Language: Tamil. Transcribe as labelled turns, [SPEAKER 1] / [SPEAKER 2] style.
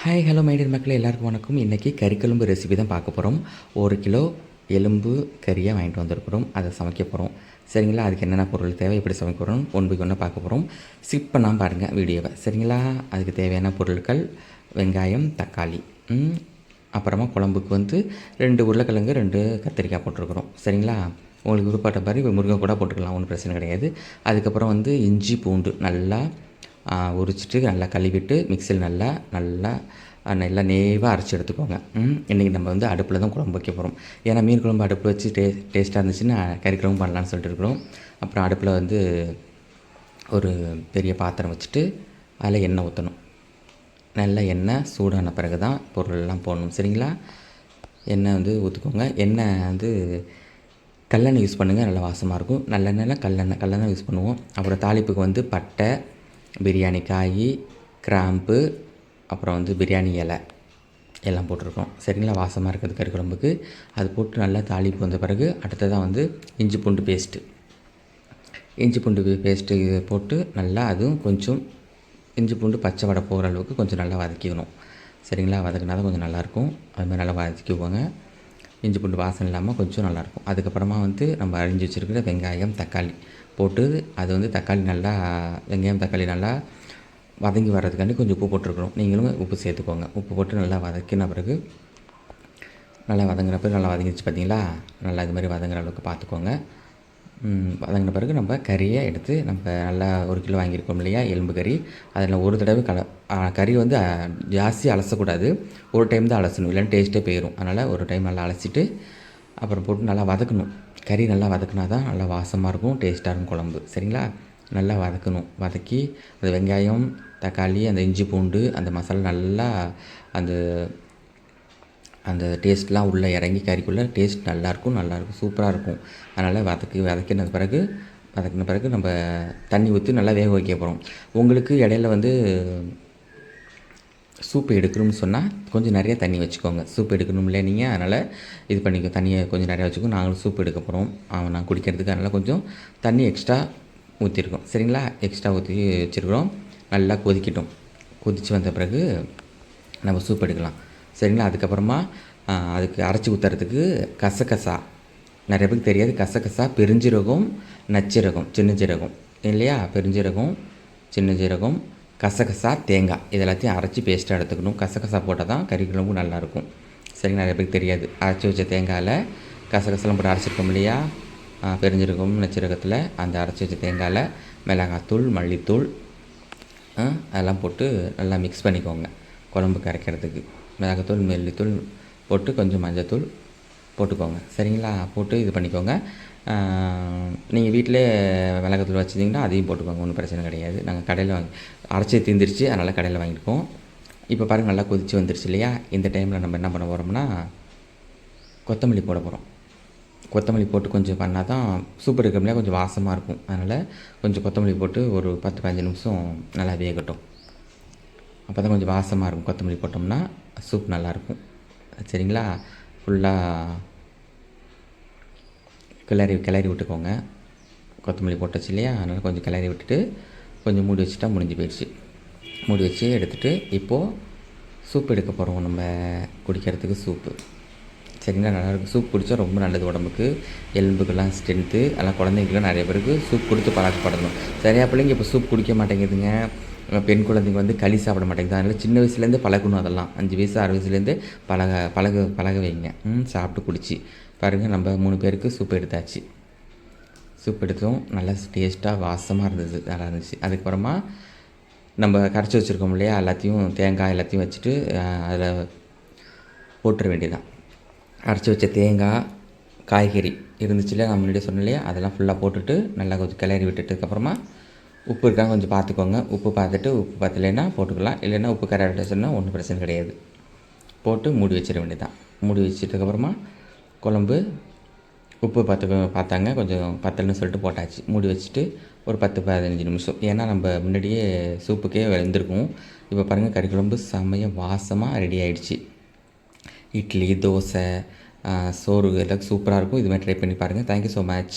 [SPEAKER 1] ஹாய் ஹலோ மைடியர் மக்களே எல்லாருக்கும் வணக்கம். இன்றைக்கி கறிக்கெலும்பு ரெசிபி தான் பார்க்க போகிறோம் ஒரு கிலோ எலும்பு கறியாக வாங்கிட்டு வந்திருக்கிறோம். அதை சமைக்க போகிறோம் சரிங்களா? அதுக்கு என்னென்ன பொருள் தேவை எப்படி சமைக்க போகிறோம் ஒன்று ஒன்று பார்க்க போகிறோம் ஸ்கிப் பண்ணாமல் பாருங்கள் வீடியோவை. சரிங்களா? அதுக்கு தேவையான பொருட்கள் வெங்காயம் தக்காளி அப்புறமா குழம்புக்கு வந்து ரெண்டு உருளைக்கிழங்கு ரெண்டு கத்திரிக்காய் போட்டிருக்கிறோம். சரிங்களா? உங்களுக்கு விருப்பப்பட்ட மாதிரி முருங்கை கூட போட்டுக்கலாம். ஒன்றும் பிரச்சனை கிடையாது. அதுக்கப்புறம் வந்து இஞ்சி பூண்டு நல்லா உரிச்சிட்டு நல்லா கழுவிட்டு மிக்சியில் நல்லா நல்லா நல்லா நேவாக அரைச்சி எடுத்துக்கோங்க. இன்றைக்கி நம்ம வந்து அடுப்பில் தான் குழம்பு வைக்க போகிறோம் ஏன்னா மீன் குழம்பு அடுப்பில் வச்சு டே டேஸ்ட்டாக இருந்துச்சுன்னா கறி குழம்பு பண்ணலான்னு சொல்லிட்டு இருக்கிறோம். அப்புறம் அடுப்பில் வந்து ஒரு பெரிய பாத்திரம் வச்சுட்டு அதில் எண்ணெய் ஊற்றணும் நல்ல எண்ணெய் சூடான பிறகு தான் பொருளெல்லாம் போடணும். சரிங்களா? எண்ணெய் வந்து ஊற்றுக்கோங்க எண்ணெய் வந்து கல்லெண்ணெய் யூஸ் பண்ணுங்கள் நல்லா வாசமாக இருக்கும். நல்லெண்ணெய்லாம் கல்லெண்ணெய் கல்லெண்ணெய் யூஸ் பண்ணுவோம். அப்புறம் தாளிப்புக்கு வந்து பட்டை பிரியாணி காய் கிராம்பு அப்புறம் வந்து பிரியாணி இலை எல்லாம் போட்டிருக்கோம். சரிங்களா? வாசமாக இருக்கிறது கறி குழம்புக்கு அது போட்டு நல்லா தாளிப்பு வந்த பிறகு அடுத்ததாக வந்து இஞ்சி பூண்டு பேஸ்ட்டு இஞ்சி பூண்டு பேஸ்ட்டு போட்டு நல்லா அதுவும் கொஞ்சம் இஞ்சி பூண்டு பச்சை வடை போகிற அளவுக்கு கொஞ்சம் நல்லா வதக்கிக்கணும். சரிங்களா? வதக்கினா தான் கொஞ்சம் நல்லாயிருக்கும் அது மாதிரி நல்லா வதக்கிக்குவோங்க இஞ்சி பூண்டு வாசனை இல்லாமல் கொஞ்சம் நல்லாயிருக்கும். அதுக்கப்புறமா வந்து நம்ம அரிஞ்சு வச்சுருக்கிற வெங்காயம் தக்காளி போட்டு அது வந்து தக்காளி நல்லா வெங்காயம் தக்காளி நல்லா வதங்கி வர்றதுக்காண்டி கொஞ்சம் உப்பு போட்டுருக்கணும். நீங்களும் உப்பு சேர்த்துக்கோங்க. உப்பு போட்டு நல்லா வதக்கின பிறகு நல்லா வதங்குறப்ப பிறகு நல்லா வதங்கிடுச்சு பார்த்தீங்களா நல்லா இது மாதிரி வதங்குற அளவுக்கு பார்த்துக்கோங்க. வதங்கின பிறகு நம்ம கறியை எடுத்து நம்ம நல்லா ஒரு கிலோ வாங்கியிருக்கோம் இல்லையா எலும்பு கறி. அதில் ஒரு தடவை கல கறி வந்து ஜாஸ்தி அலசக்கூடாது. ஒரு டைம் தான் அலசணும் இல்லைன்னா டேஸ்ட்டே போயிடும் அதனால் ஒரு டைம் நல்லா அலசிட்டு அப்புறம் போட்டு நல்லா வதக்கணும். கறி நல்லா வதக்குனா தான் நல்லா வாசமாக இருக்கும் டேஸ்ட்டாக இருக்கும் குழம்பு. சரிங்களா? நல்லா வதக்கணும். வதக்கி அந்த வெங்காயம் தக்காளி அந்த இஞ்சி பூண்டு அந்த மசாலா நல்லா அந்த அந்த டேஸ்ட்லாம் உள்ளே இறங்கி கறிக்குள்ளே டேஸ்ட் நல்லாயிருக்கும் நல்லாயிருக்கும் சூப்பராக இருக்கும் அதனால் வதக்கி வதக்கின பிறகு வதக்கின பிறகு நம்ம தண்ணி ஊற்றி நல்லா வேக வைக்க போகிறோம். உங்களுக்கு இடையில வந்து சூப் எடுக்கணும்னு சொன்னால் கொஞ்சம் நிறைய தண்ணி வச்சுக்கோங்க. சூப் எடுக்கணும் இல்லை நீங்கள் அதனால் இது பண்ணிக்கோ தண்ணியை கொஞ்சம் நிறையா வச்சுக்கோ நாங்களும் சூப் எடுக்க போகிறோம். அவன் நான் குடிக்கிறதுக்கு அதனால் கொஞ்சம் தண்ணி எக்ஸ்ட்ரா ஊற்றிருக்கோம். சரிங்களா? எக்ஸ்ட்ரா ஊற்றி வச்சுருக்கிறோம். நல்லா கொதிக்கட்டும். கொதித்து வந்த பிறகு நம்ம சூப் எடுக்கலாம். சரிங்களா? அதுக்கப்புறமா அதுக்கு அரைச்சி ஊற்றுறதுக்கு கசகசா. நிறைய பேருக்கு தெரியாது. கசகசா பெருஞ்சீரகம் நச்சீரகம் சின்ன ஜீரகம் இல்லையா? பெருஞ்சீரகம் சின்ன ஜீரகம் கசகசா தேங்காய். இது எல்லாத்தையும் அரைச்சி பேஸ்ட்டாக எடுத்துக்கணும். கசகசா போட்டால் தான் கறி குழம்பு நல்லாயிருக்கும். சரிங்க நிறைய பேருக்கு தெரியாது. அரைச்சி வச்ச தேங்காயில் கசகசெல்லாம் போட்டு அரைச்சிருக்கோம் இல்லையா? பெருஞ்சிருக்கும் பெருஞ்சீரகம் நச்சீரகத்தில் அந்த அரைச்சி வச்ச தேங்காயில் மிளகாத்தூள் மல்லித்தூள் அதெல்லாம் போட்டு நல்லா மிக்ஸ் பண்ணிக்கோங்க. குழம்பு கரைக்கிறதுக்கு. மிளகாத்தூள் மல்லித்தூள் போட்டு கொஞ்சம் மஞ்சத்தூள் போட்டுக்கோங்க. சரிங்களா? போட்டு இது பண்ணிக்கோங்க. நீங்கள் வீட்டிலே மிளகாத்தூள் வச்சுருந்தீங்கன்னா அதையும் போட்டுக்கோங்க. ஒன்றும் பிரச்சனை கிடையாது. நாங்கள் கடையில் வாங்கி அரைச்சி தீந்துருச்சு. அதனால் கடையில் வாங்கியிருக்கோம். இப்போ பாருங்கள் நல்லா கொதிச்சு வந்துருச்சு இல்லையா? இந்த டைமில் நம்ம என்ன பண்ண போகிறோம்னா கொத்தமல்லி போட போகிறோம் கொத்தமல்லி போட்டு கொஞ்சம் பண்ணால் தான் சூப்பர் எடுக்கிறோம்லையா கொஞ்சம் வாசமாக இருக்கும். அதனால் கொஞ்சம் கொத்தமல்லி போட்டு ஒரு பத்து பதினஞ்சு நிமிஷம் நல்லா வேகட்டும். அப்போ தான் கொஞ்சம் வாசமாக இருக்கும். கொத்தமல்லி போட்டோம்னா சூப் நல்லாயிருக்கும் சரிங்களா? ஃபுல்லாக கிளறி கிளறி விட்டுக்கோங்க. கொத்தமல்லி போட்டுச்சு இல்லையா? அதனால் கொஞ்சம் கிளறி விட்டுட்டு கொஞ்சம் மூடி வச்சுட்டா முடிஞ்சு போயிடுச்சு. மூடி வச்சு எடுத்துகிட்டு இப்போது சூப் எடுக்க போகிறோம் நம்ம குடிக்கிறதுக்கு சூப்பு சரிங்களா? நல்லாயிருக்கும் சூப் குடித்தா ரொம்ப நல்லது உடம்புக்கு. எலும்புக்கெல்லாம் ஸ்ட்ரென்த்து அதெல்லாம் குழந்தைங்களுக்குலாம் நிறைய பேருக்கு சூப் கொடுத்து பழக்கப்படணும் சரியா பிள்ளைங்க? இப்போ சூப் குடிக்க மாட்டேங்குதுங்க. பெண் குழந்தைங்க வந்து களி சாப்பிட மாட்டேங்குது. அதனால் சின்ன வயசுலேருந்து பழகணும் அதெல்லாம். அஞ்சு வயசு ஆறு வயசுலேருந்து பழக பழக பழக வைங்க. ம் சாப்பிட்டு குடிச்சு பாருங்கள் நம்ம மூணு பேருக்கு சூப் எடுத்தாச்சு. சூப் எடுத்தோம். நல்லா டேஸ்ட்டாக வாசமாக இருந்தது. நல்லா இருந்துச்சு. அதுக்கப்புறமா நம்ம கரைச்சி வச்சுருக்கோம் இல்லையா? எல்லாத்தையும் தேங்காய் எல்லாத்தையும் வச்சுட்டு அதில் போட்டுற வேண்டியதான் அரைச்சி வச்ச தேங்காய் காய்கறி இருந்துச்சு இல்லையா? நான் முன்னாடியே சொன்னேன் இல்லையா? அதெல்லாம் ஃபுல்லாக போட்டுட்டு நல்லா கொஞ்சம் கிளறி விட்டுட்டுக்கப்புறமா உப்பு இருக்கான்னு கொஞ்சம் பார்த்துக்கோங்க. உப்பு பார்த்துட்டு உப்பு பார்த்துலேன்னா போட்டுக்கலாம். இல்லைன்னா உப்பு கரெக்டாக சொன்னால் ஒன்றும் பிரச்சனை கிடையாது. போட்டு மூடி வச்சிட வேண்டியதான் மூடி வச்சிட்டதுக்கப்புறமா குழம்பு உப்பு பார்த்து பார்த்தாங்க. கொஞ்சம் பத்தலன்னு சொல்லிட்டு போட்டாச்சு. மூடி வச்சுட்டு ஒரு பத்து பதினஞ்சு நிமிஷம். ஏன்னா நம்ம முன்னாடியே சூப்புக்கே வெந்திருக்கும். இப்போ பாருங்கள் கறி குழம்பு செம்மையாக வாசமாக ரெடி ஆகிடுச்சு இட்லி தோசை சோறு எல்லாம் சூப்பராக இருக்கும். இது மாதிரி ட்ரை பண்ணி பாருங்கள் தேங்க்யூ ஸோ மச்